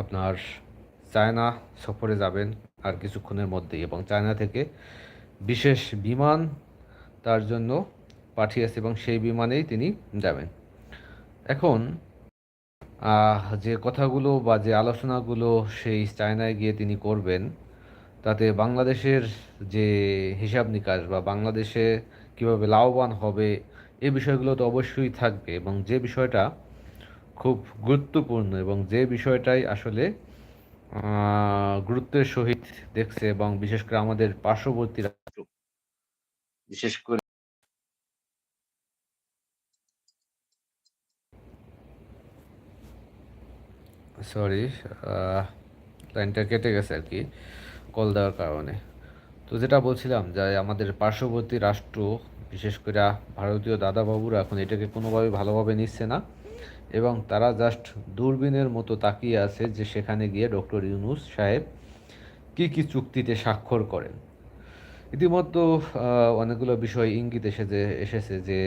আপনার চায়না সফরে যাবেন আর কিছুক্ষণের মধ্যেই এবং চায়না থেকে বিশেষ বিমান তার জন্য পাঠিয়েছে এবং সেই বিমানেই তিনি যাবেন। এখন যে কথাগুলো বা যে আলোচনাগুলো সেই চায়নায় গিয়ে তিনি করবেন, তাতে বাংলাদেশের যে হিসাব নিকাশ বা বাংলাদেশে কীভাবে লাভবান হবে, এ বিষয়গুলো তো অবশ্যই থাকবে এবং যে বিষয়টা খুব গুরুত্বপূর্ণ এবং যে বিষয়টাই আসলে গুরুত্বের সহিত দেখছে এবং বিশেষ করে আমাদের পার্শ্ববর্তী রাষ্ট্র। বিশেষ করে সরি লাইনটা কেটে গেছে আর কি, কল দেওয়ার কারণে। তো যেটা বলছিলাম যে আমাদের পার্শ্ববর্তী রাষ্ট্র বিশেষ করে ভারতীয় দাদাবাবুরা এখন এটাকে কোনোভাবে ভালোভাবে নিচ্ছে না। এবং তারা জাস্ট দূরবীনের মতো তাকিয়ে আছে যে সেখানে গিয়ে ডক্টর ইউনুস সাহেব কি কি চুক্তিতে স্বাক্ষর করেন। ইতিমধ্যে অনেকগুলো বিষয় ইঙ্গিত এসে যে এসেছে যে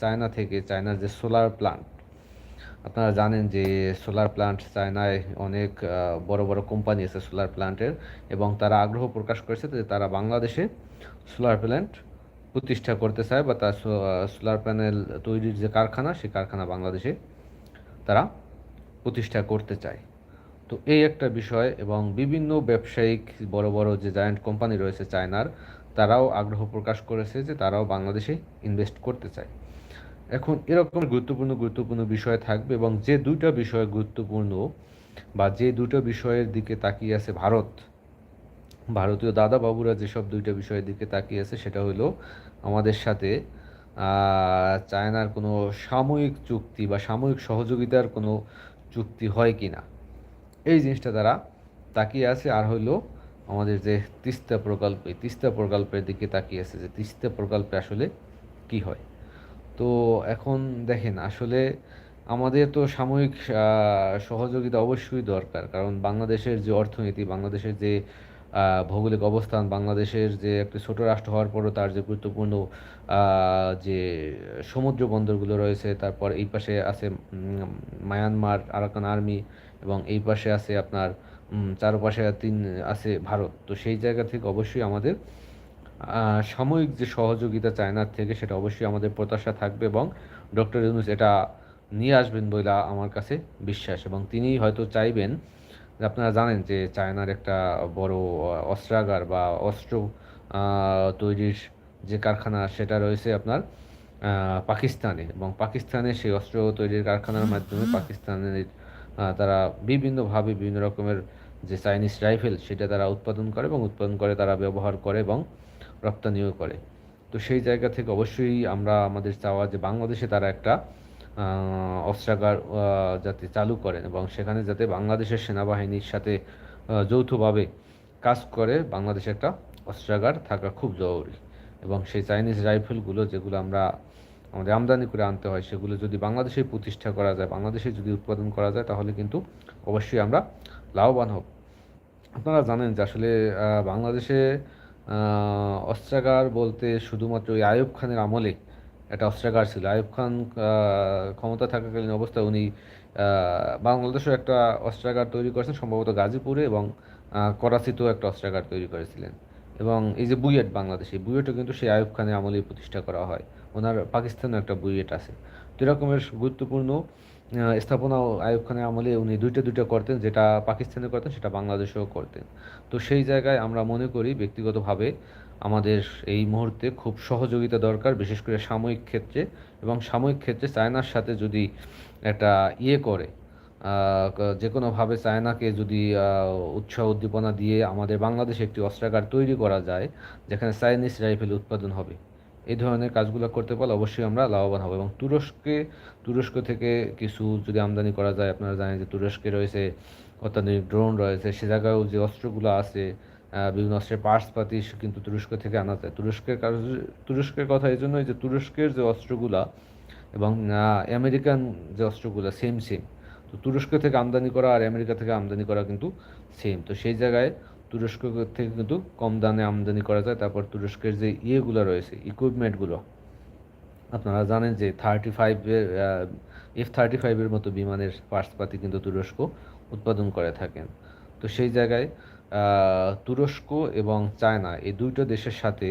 চায়না থেকে চায়নার যে সোলার প্লান্ট আপনারা জানেন যে সোলার প্লান্ট চায়নায় অনেক বড় বড় কোম্পানি আছে সোলার প্লান্টের এবং তারা আগ্রহ প্রকাশ করেছে যে তারা বাংলাদেশে সোলার প্ল্যান্ট প্রতিষ্ঠা করতে চায় বা তার সোলার প্যানেল তৈরির যে কারখানা, সেই কারখানা বাংলাদেশে তারা প্রতিষ্ঠা করতে চায়। তো এই একটা বিষয় এবং বিভিন্ন ব্যবসায়িক বড় বড় যে জায়ান্ট কোম্পানি রয়েছে চায়নার, তারাও আগ্রহ প্রকাশ করেছে যে তারাও বাংলাদেশে ইনভেস্ট করতে চায়। এখন এরকম গুরুত্বপূর্ণ গুরুত্বপূর্ণ বিষয় থাকবে এবং যে দুইটা বিষয় গুরুত্বপূর্ণ বা যে দুটো বিষয়ের দিকে তাকিয়ে আছে ভারত ভারতীয় দাদা বাবুরা যেসব দুইটা বিষয়ের দিকে তাকিয়ে আছে, সেটা হলো আমাদের সাথে চায়নার কোনো সাময়িক চুক্তি বা সাময়িক সহযোগিতার কোনো চুক্তি হয় কি না? এই জিনিসটা তারা তাকিয়ে আছে। আর হইল আমাদের যে তিস্তা প্রকল্প, এই তিস্তা প্রকল্পের দিকে তাকিয়ে আছে যে তিস্তা প্রকল্পে আসলে কি হয়? তো এখন দেখেন, আসলে আমাদের তো সাময়িক সহযোগিতা অবশ্যই দরকার। কারণ বাংলাদেশের যে অর্থনীতি, বাংলাদেশের যে ভৌগোলিক অবস্থান বাংলাদেশের যে একটি ছোট রাষ্ট্র হওয়ার পরও তার যে গুরুত্বপূর্ণ যে সমুদ্র বন্দরগুলো রয়েছে, তারপর এই পাশে আছে মায়ানমার, আরাকান আর্মি এবং এই পাশে আছে আপনার চারপাশে তিন, আছে ভারত। তো সেই জায়গা থেকে অবশ্যই আমাদের সাময়িক যে সহযোগিতা চায়নার থেকে সেটা অবশ্যই আমাদের প্রত্যাশা থাকবে এবং ডক্টর ইউনুস এটা নিয়ে আসবেন বলে আমার কাছে বিশ্বাস এবং তিনি হয়তো চাইবেন আপনারা জানেন যে চায়নার একটা বড় অস্ত্রাগার বা অস্ত্র তৈরির যে কারখানা সেটা রয়েছে আপনার পাকিস্তানে এবং পাকিস্তানে সেই অস্ত্র তৈরির কারখানার মাধ্যমে পাকিস্তানের তারা বিভিন্নভাবে বিভিন্ন রকমের যে চাইনিজ রাইফেল সেটা তারা উৎপাদন করে এবং উৎপাদন করে তারা ব্যবহার করে এবং রপ্তানিও করে। তো সেই জায়গা থেকে অবশ্যই আমরা আমাদের চাওয়া যে বাংলাদেশে তারা একটা অস্ত্রাগার যাতে চালু করেন এবং সেখানে যাতে বাংলাদেশের সেনাবাহিনীর সাথে যৌথভাবে কাজ করে, বাংলাদেশে একটা অস্ত্রাগার থাকা খুব জরুরি। এবং সেই চাইনিজ রাইফেলগুলো যেগুলো আমরা, আমাদের আমদানি করে আনতে হয়, সেগুলো যদি বাংলাদেশে প্রতিষ্ঠা করা যায়, বাংলাদেশে যদি উৎপাদন করা যায়, তাহলে কিন্তু অবশ্যই আমরা লাভবান হব। আপনারা জানেন যে আসলে বাংলাদেশে অস্ত্রাগার বলতে শুধুমাত্র ওই আয়ুব খানের আমলে একটা অস্ত্রাগার ছিল। আইয়ুব খান ক্ষমতা থাকাকালীন অবস্থায় উনি বাংলাদেশেও একটা অস্ত্রাগার তৈরি করেছেন, সম্ভবত গাজীপুরে এবং করাচিতেও একটা অস্ত্রাগার তৈরি করেছিলেন। এবং এই যে বুয়েট বাংলাদেশ বুয়েটও কিন্তু সেই আইয়ুব খানের আমলেই প্রতিষ্ঠা করা হয়। ওনার পাকিস্তানেও একটা বুয়েট আছে। তো এরকমের গুরুত্বপূর্ণ স্থাপনা আইয়ুব খানের আমলে উনি দুইটা দুইটা করতেন, যেটা পাকিস্তানে করতেন, সেটা বাংলাদেশেও করতেন। তো সেই জায়গায় আমরা মনে করি ব্যক্তিগতভাবে আমাদের এই মুহূর্তে খুব সহযোগিতা দরকার, বিশেষ করে সাময়িক ক্ষেত্রে। এবং সাময়িক ক্ষেত্রে চায়নার সাথে যদি একটা ইয়ে করে যে কোনোভাবে চায়নাকে যদি উৎসাহ উদ্দীপনা দিয়ে আমাদের বাংলাদেশে একটি অস্ত্রাগার তৈরি করা যায়, যেখানে চাইনিজ রাইফেল উৎপাদন হবে, এই ধরনের কাজগুলো করতে পারলে অবশ্যই আমরা লাভবান হব। এবং তুরস্কে, তুরস্ক থেকে কিছু যদি আমদানি করা যায়, আপনারা জানেন যে তুরস্কে রয়েছে, অত্যাধুনিক ড্রোন রয়েছে, সে জায়গায়ও যে অস্ত্রগুলো আছে বিভিন্ন অস্ত্রের পার্টস পাতি কিন্তু তুরস্ক থেকে আনা যায়। তুরস্কের কাজ তুরস্কের কথা এই জন্যই যে তুরস্কের যে অস্ত্রগুলা এবং আমেরিকান যে অস্ত্রগুলো সেম সেম তো তুরস্ক থেকে আমদানি করা আর আমেরিকা থেকে আমদানি করা কিন্তু সেম তো সেই জায়গায় তুরস্ক থেকে কিন্তু কম দামে আমদানি করা যায়। তারপর তুরস্কের যে ইয়েগুলো রয়েছে ইকুইপমেন্টগুলো আপনারা জানেন যে থার্টি ফাইভের এফ থার্টি ফাইভের মতো বিমানের পার্টসপাতি কিন্তু তুরস্ক উৎপাদন করে থাকেন। তো সেই জায়গায় তুরস্ক এবং চায়না এই দুইটো দেশের সাথে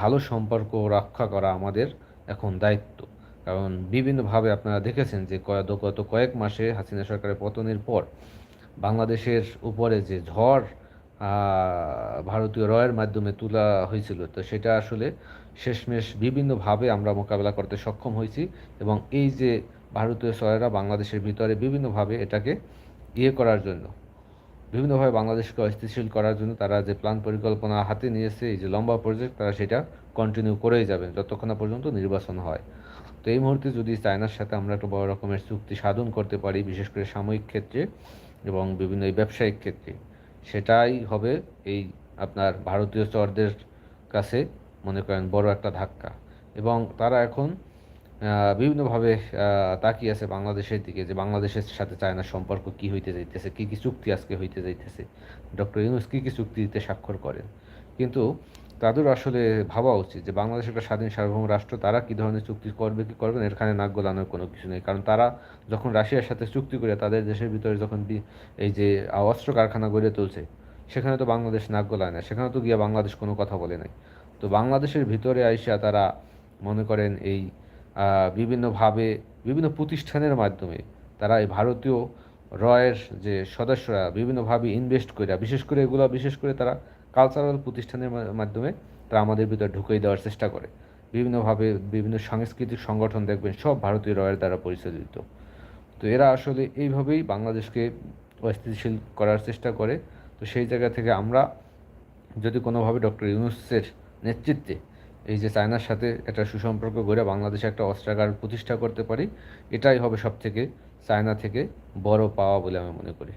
ভালো সম্পর্ক রক্ষা করা আমাদের এখন দায়িত্ব। কারণ বিভিন্নভাবে আপনারা দেখেছেন যে গত কয়েক মাসে হাসিনা সরকারের পতনের পর বাংলাদেশের উপরে যে ঝড় ভারতীয় রয়ের মাধ্যমে তোলা হয়েছিল, তো সেটা আসলে শেষমেশ বিভিন্নভাবে আমরা মোকাবেলা করতে সক্ষম হয়েছি এবং এই যে ভারতীয় সয়েরা বাংলাদেশের ভিতরে বিভিন্নভাবে এটাকে ইয়ে করার জন্য বিভিন্নভাবে বাংলাদেশকে অস্থিতিশীল করার জন্য তারা যে প্ল্যান পরিকল্পনা হাতে নিয়েছে, এই যে লম্বা প্রজেক্ট তারা সেটা কন্টিনিউ করেই যাবে যতক্ষণ পর্যন্ত নির্বাচন হয়। তো এই মুহূর্তে যদি চায়নার সাথে আমরা একটা বড় রকমের চুক্তি সাধন করতে পারি, বিশেষ করে সাময়িক ক্ষেত্রে এবং বিভিন্ন এই ব্যবসায়িক ক্ষেত্রে, সেটাই হবে এই আপনার ভারতীয় চরদের কাছে মনে করেন বড় একটা ধাক্কা। এবং তারা এখন বিভিন্নভাবে তাকিয়ে আছে বাংলাদেশের দিকে যে বাংলাদেশের সাথে চায়নার সম্পর্ক কি হইতে যাইতেছে, কি কি চুক্তি আজকে হইতে যাইতেছে। ডক্টর ইউনুস কী কি চুক্তিতে স্বাক্ষর করেন? কিন্তু তাদের আসলে ভাবা উচিত যে বাংলাদেশ একটা স্বাধীন সার্বভৌম রাষ্ট্র, তারা কী ধরনের চুক্তি করবে, কি করবে না এখানে নাক গলানোর কোনো কিছু নেই। কারণ তারা যখন রাশিয়ার সাথে চুক্তি করে, তাদের দেশের ভিতরে যখন এই যে অস্ত্র কারখানা গড়ে তুলছে, সেখানে তো বাংলাদেশ নাক গলায় না, সেখানে তো গিয়া বাংলাদেশ কোনো কথা বলে নাই। তো বাংলাদেশের ভিতরে আইসা তারা মনে করেন এই বিভিন্নভাবে, বিভিন্ন প্রতিষ্ঠানের মাধ্যমে তারা এই ভারতীয় রয়ের যে সদস্যরা বিভিন্নভাবে ইনভেস্ট করে বিশেষ করে এগুলো, বিশেষ করে তারা কালচারাল প্রতিষ্ঠানের মাধ্যমে তারা আমাদের ভিতরে ঢুকিয়ে দেওয়ার চেষ্টা করে। বিভিন্নভাবে বিভিন্ন সাংস্কৃতিক সংগঠন দেখবেন, সব ভারতীয় রয়ের দ্বারা পরিচালিত। তো এরা আসলে এইভাবেই বাংলাদেশকে অস্থিতিশীল করার চেষ্টা করে। তো সেই জায়গা থেকে আমরা যদি কোনোভাবে ডক্টর ইউনুসের নেতৃত্বে এই যে চায়নার সাথে একটা সুসম্পর্ক গড়ে বাংলাদেশে একটা অস্ত্রাগার প্রতিষ্ঠা করতে পারি, এটাই হবে সব থেকে চায়না থেকে বড় পাওয়া বলে আমি মনে করি।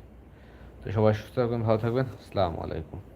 তো সবাই সুস্থ থাকবেন ভালো থাকবেন। আসসালামু আলাইকুম।